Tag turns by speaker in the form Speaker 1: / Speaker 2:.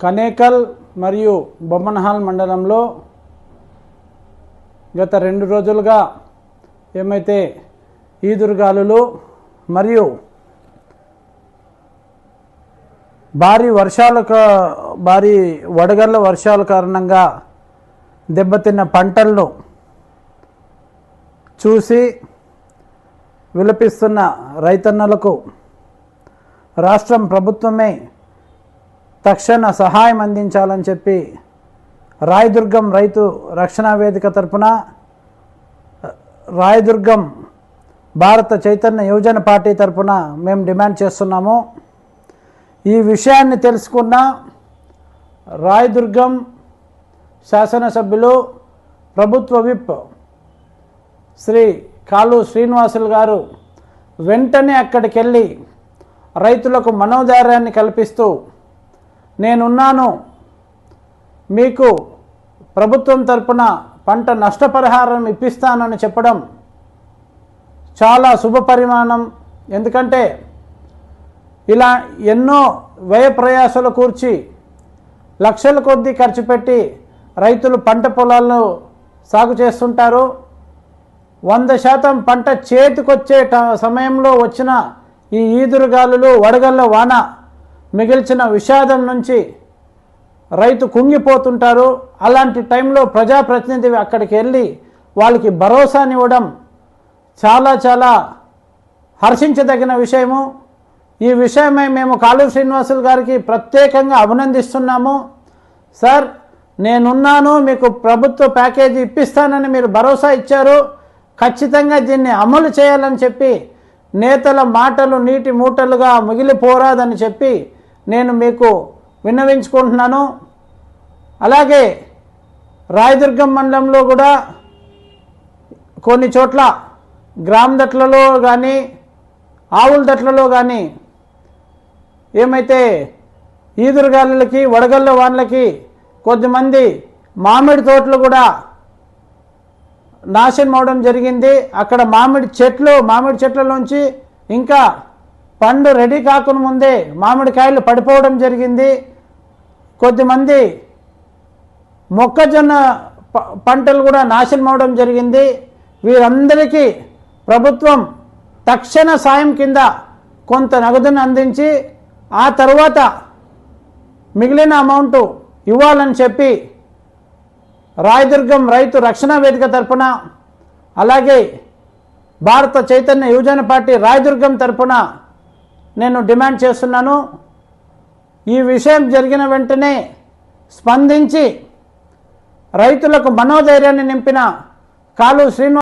Speaker 1: కనేకల్ మరియు బొమ్మన్హాల్ మండలంలో గత రెండు రోజులుగా ఏమైతే ఈదురుగాలులు మరియు భారీ వర్షాల భారీ వడగళ్ళ వర్షాల కారణంగా దెబ్బతిన్న పంటలను చూసి విలపిస్తున్న రైతన్నలకు రాష్ట్రం ప్రభుత్వమే తక్షణ సహాయం అందించాలని చెప్పి రాయదుర్గం రైతు రక్షణ వేదిక తరపున రాయదుర్గం భారత చైతన్య యువజన పార్టీ తరపున మేము డిమాండ్ చేస్తున్నాము. ఈ విషయాన్ని తెలుసుకున్న రాయదుర్గం శాసనసభ్యులు ప్రభుత్వ విప్ శ్రీ కాలు శ్రీనివాసులు గారు వెంటనే అక్కడికి వెళ్ళి రైతులకు మనోధైర్యాన్ని కల్పిస్తూ నేనున్నాను. మీకు ప్రభుత్వం తరపున పంట నష్టపరిహారం ఇప్పిస్తానని చెప్పడం చాలా శుభ పరిమాణం ఎందుకంటే ఇలా ఎన్నో వ్యయ ప్రయాసాలు కూర్చి లక్షల కొద్దీ ఖర్చు పెట్టి రైతులు పంట పొలాలను సాగు చేస్తుంటారు. వంద శాతం పంట చేతికొచ్చే ట- సమయంలో వచ్చిన ఈ ఈదురుగాలులు వడగళ్ళ వాన మిగిల్చిన విషాదం నుంచి రైతు కుంగిపోతుంటారు. అలాంటి టైంలో ప్రజాప్రతినిధి అక్కడికి వెళ్ళి వాళ్ళకి భరోసానివ్వడం చాలా చాలా హర్షించదగిన విషయము. ఈ విషయమై మేము కాళూ శ్రీనివాసులు గారికి ప్రత్యేకంగా అభినందిస్తున్నాము. సార్ నేనున్నాను మీకు ప్రభుత్వ ప్యాకేజీ ఇప్పిస్తానని మీరు భరోసా ఇచ్చారు. ఖచ్చితంగా దీన్ని అమలు చేయాలని చెప్పి నేతల మాటలు నీటి మూటలుగా మిగిలిపోరాదని చెప్పి నేను మీకు విన్నవించుకుంటున్నాను. అలాగే రాయదుర్గం మండలంలో కూడా కొన్ని చోట్ల గ్రామ దట్లలో కానీ ఆవుల దట్లలో కానీ ఏమైతే ఈదురుగాలులకి వడగళ్ళ వానలకి కొద్దిమంది మామిడి తోటలు కూడా నాశనం అవడం జరిగింది. అక్కడ మామిడి చెట్లు మామిడి చెట్లలోంచి ఇంకా పండు రెడీ కాకుండా ముందే మామిడికాయలు పడిపోవడం జరిగింది. కొద్దిమంది మొక్కజొన్న ప- పంటలు కూడా నాశనం అవడం జరిగింది. వీరందరికీ ప్రభుత్వం తక్షణ సాయం కింద కొంత నగదును అందించి ఆ తర్వాత మిగిలిన అమౌంట్ ఇవ్వాలని చెప్పి రాయదుర్గం రైతు రక్షణ వేదిక తరపున అలాగే భారత చైతన్య యువజన పార్టీ రాయదుర్గం తరపున నేను డిమాండ్ చేస్తున్నాను ఈ విషయం జరిగిన వెంటనే స్పందించి రైతులకు మనోధైర్యాన్ని నింపిన కాలు శ్రీనివాస్